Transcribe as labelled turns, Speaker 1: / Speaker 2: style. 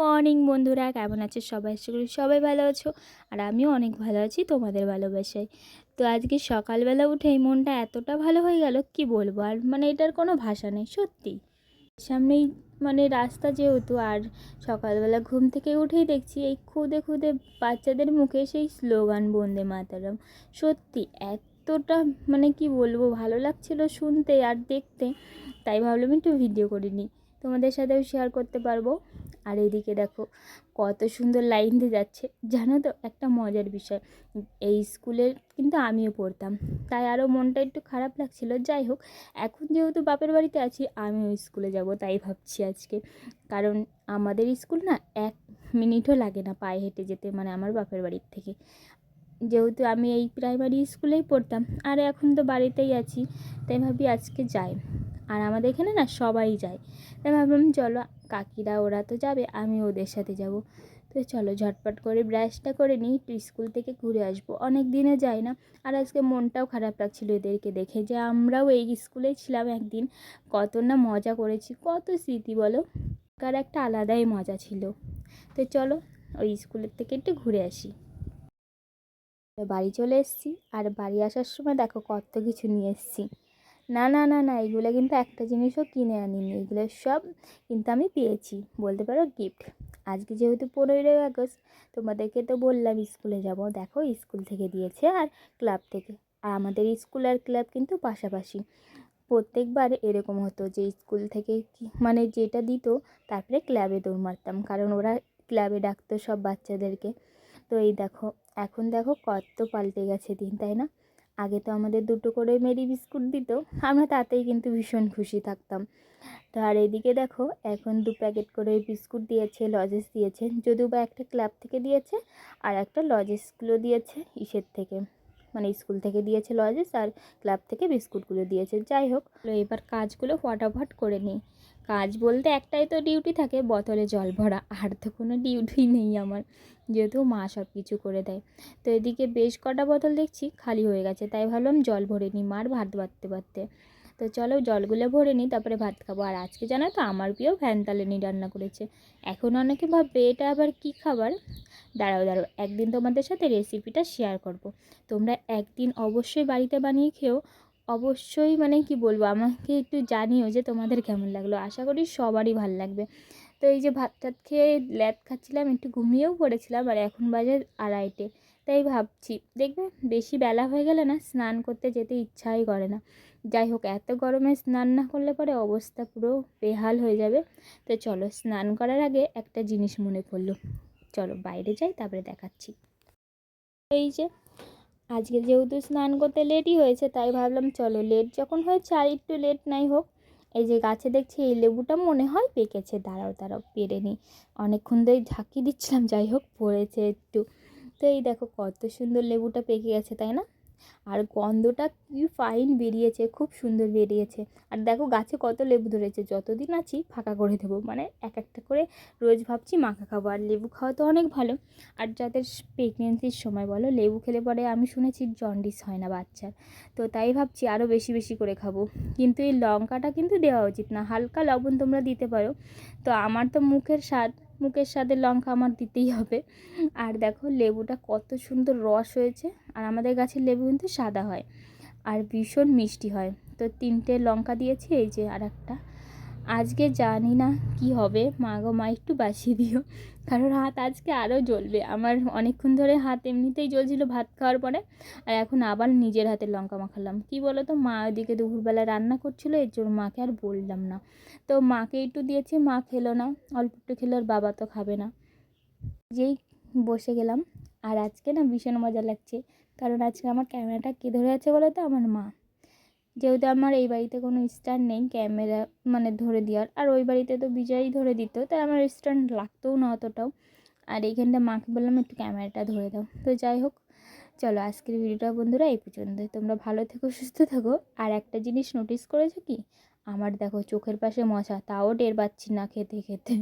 Speaker 1: Morning বন্ধুরা, কেমন আছে সবাই? করি সবাই ভালো আছো আর আমিও অনেক ভালো আছি তোমাদের ভালোবাসায়। তো আজকে সকালবেলা উঠেই মনটা এতটা ভালো হয়ে গেল, কি বলব? আর মানে এটার কোনো ভাষা নেই, সত্যি। সামনেই মানে রাস্তা যেহেতু, আর সকালবেলা ঘুম থেকে উঠেই দেখছি এই খুদে খুদে বাচ্চাদের মুখে সেই স্লোগান, বন্দে মাতারাম। সত্যি এতটা মানে কি বলব, ভালো লাগছিল শুনতে আর দেখতে, তাই ভাবলাম একটু ভিডিও করিনি তোমাদের সাথেও শেয়ার করতে পারব। আর এইদিকে দেখো, কত সুন্দর লাইন দিয়ে যাচ্ছে। জানো তো, একটা মজার বিষয়, এই স্কুলের কিন্তু আমিও পড়তাম। তাই আরও মনটা একটু খারাপ লাগছিল। যাই হোক, এখন যেহেতু বাপের বাড়িতে আছি, আমিও স্কুলে যাব, তাই ভাবছি আজকে। কারণ আমাদের স্কুল না, এক মিনিটও লাগে না পায়ে হেঁটে যেতে মানে আমার বাপের বাড়ির থেকে। যেহেতু আমি এই প্রাইমারি স্কুলেই পড়তাম, আর এখন তো বাড়িতেই আছি, তাই ভাবি আজকে যাই। আর আমাদের এখানে না সবাই যায়। তাই ভাবলাম, চলো, কাকিরা ওরা তো যাবে, আমি ওদের সাথে যাব। তো চলো, ঝটপট করে ব্রাশটা করে নিই, একটু স্কুল থেকে ঘুরে আসব। অনেক দিনে যাই না, আর আজকে মনটাও খারাপ লাগছিল এদেরকে দেখে যে আমরাও এই স্কুলে ছিলাম একদিন। কত না মজা করেছি, কত স্মৃতি বলো? কার একটা আলাদাই মজা ছিল। তো চলো, ওই স্কুলের থেকে একটু ঘুরে আসি। বাড়ি চলে এসেছি, আর বাড়ি আসার সময় দেখো কত কিছু নিয়ে এসেছি। না না না না, এগুলো কিন্তু একটা জিনিসও কিনে আনিনি। এগুলো সব কিন্তু আমি পেয়েছি। বলতে পারো গিফট আজকে যেহেতু পনেরোই আগস্ট, তোমাদেরকে তো বললাম স্কুলে যাব। দেখো স্কুল থেকে দিয়েছে আর ক্লাব থেকে। আর আমাদের স্কুল আর ক্লাব কিন্তু পাশাপাশি। প্রত্যেকবার এরকম হতো যে স্কুল থেকে মানে যেটা দিত, তারপরে ক্লাবে দৌড় মারতাম। কারণ ওরা ক্লাবে ডাকতো সব বাচ্চাদেরকে। তো এই দেখো, এখন দেখো কত পাল্টে গেছে দিন, তাই না? আগে তো আমাদের দুটো করে মেরি বিস্কুট দিত, আমরা তাতেই কিন্তু ভীষণ খুশি থাকতাম। তো আর এদিকে দেখো, এখন দু প্যাকেট করে বিস্কুট দিয়েছে, লজেস দিয়েছে, যদিও বা একটা ক্লাব থেকে দিয়েছে, আর একটা লজেসগুলো দিয়েছে ইসের থেকে। মানে স্কুল থেকে দিয়েছে লজেস আর ক্লাব থেকে বিস্কুটগুলো দিয়েছে। যাই হোক এবার কাজগুলো ফটাফট করে নিই। কাজ বলতে একটাই তো ডিউটি থাকে, বোতলে জল ভরা। আর তো কোনো ডিউটি নেই আমার, যেহেতু মা সব কিছু করে দেয়। তো এদিকে বেশ কটা বোতল দেখছি, খালি হয়ে গেছে। তাই ভাবলাম জল ভরে নিই, মার ভাত বাড়তে বাড়তে তো চলো জলগুলো ভরে নিই, তারপরে ভাত খাব। আর আজকে জানো তো আমার প্রিয় ফ্যানতালেনি রান্না করেছে। এখন অনেকে ভাববে, এটা আবার কি খাবার? দাঁড়াও দাঁড়াও, একদিন তোমাদের সাথে রেসিপিটা শেয়ার করব। তোমরা একদিন অবশ্যই বাড়িতে বানিয়ে খেও। অবশ্যই মানে কি বলব, আমাকে একটু জানিও যে তোমাদের কেমন লাগল। আশা করি সবারই ভালো লাগবে। তো এই যে ভাত টাত খেয়ে ল্যাদ খাচ্ছিলাম, একটু ঘুমিয়েও পড়েছিলাম, আর এখন বাজে আড়াইটে। তাই ভাবছি। দেখবে বেশি বেলা হয়ে গেলে না স্নান করতে যেতে ইচ্ছাই করে না। যাই হোক, এত গরমে স্নান না করলে পরে অবস্থা পুরো বেহাল হয়ে যাবে। তো চলো, স্নান করার আগে একটা জিনিস মনে পড়ল। চলো, বাইরে যাই, তারপরে দেখাচ্ছি। এই যে, আজকে যেহেতু স্নান করতে লেটই হয়েছে, তাই ভাবলাম চলো, লেট যখন হয়েছে আর একটু লেট নাই হোক, এই যে গাছে দেখছি এই লেবুটা মনে হয় পেকেছে, দাঁড়াও দাঁড়াও, পেরে নিই। অনেকক্ষণ ধরে ঝাঁকি দিচ্ছিলাম, যাই হোক, পড়েছে একটু। তো এই দেখো কত সুন্দর লেবুটা পেকে গেছে, তাই না? আর গন্ধটা কি ফাইন বেরিয়েছে, খুব সুন্দর বেরিয়েছে। আর দেখো গাছে কত লেবু ধরেছে, যতদিন আছি ফাঁকা করে দেবো মানে এক একটা করে রোজ ভাবছি মাখা খাব। আর লেবু খাওয়া তো অনেক ভালো। আর যাদের প্রেগনেন্সির সময় বলো, লেবু খেলে পরে আমি শুনেছি জন্ডিস হয় না বাচ্চার। তো তাই ভাবছি আরও বেশি বেশি করে খাব। কিন্তু এই লঙ্কাটা কিন্তু দেওয়া উচিত না, হালকা লবণ তোমরা দিতে পারো। তো আমার তো মুখের স্বাদ মুখের স্বাদে লঙ্কা আমার দিতেই হবে। আর দেখো লেবুটা কত সুন্দর রস হয়েছে। আর আমাদের গাছের লেবু কিন্তু সাদা হয়। আর ভীষণ মিষ্টি হয়। তো তিনটে লঙ্কা দিয়েছি, এই যে আর একটা আজকে জানি না কি হবে। মা গো, মা একটু বাসিয়ে দিও। কারণ হাত আজকে আরও জ্বলবে। আমার অনেকক্ষণ ধরে হাত এমনিতেই জ্বলছিল ভাত খাওয়ার পরে। আর এখন আবার নিজের হাতে লঙ্কা মাখালাম। কি বলো তো মা ওইদিকে দুপুরবেলা রান্না করছিল, এর জন্য মাকে আর বললাম না। তো মাকে একটু দিয়েছি, মা খেলো না। অল্প একটু খেলো আর বাবা তো খাবে না। যেই বসে গেলাম। আর আজকে না ভীষণ মজা লাগছে। কারণ আজকে আমার ক্যামেরাটা কে ধরে আছে বলো তো আমার মা। যেহেতু আমার এই বাড়িতে কোনো স্ট্যান্ড নেই ক্যামেরা মানে ধরে দেওয়ার, আর ওই বাড়িতে তো বিজয়ই ধরে দিত তাই আমার স্ট্যান্ড লাগতেও না অতটাও। আর এইখানটা মাকে বললাম, একটু ক্যামেরাটা ধরে দাও। তো যাই হোক, চলো আজকের ভিডিওটা বন্ধুরা এই পর্যন্ত। তোমরা ভালো থেকো, সুস্থ থাকো। আর একটা জিনিস নোটিস করেছ কি? আমার দেখো চোখের পাশে মশা, তাও টের পাচ্ছি না খেতে খেতে।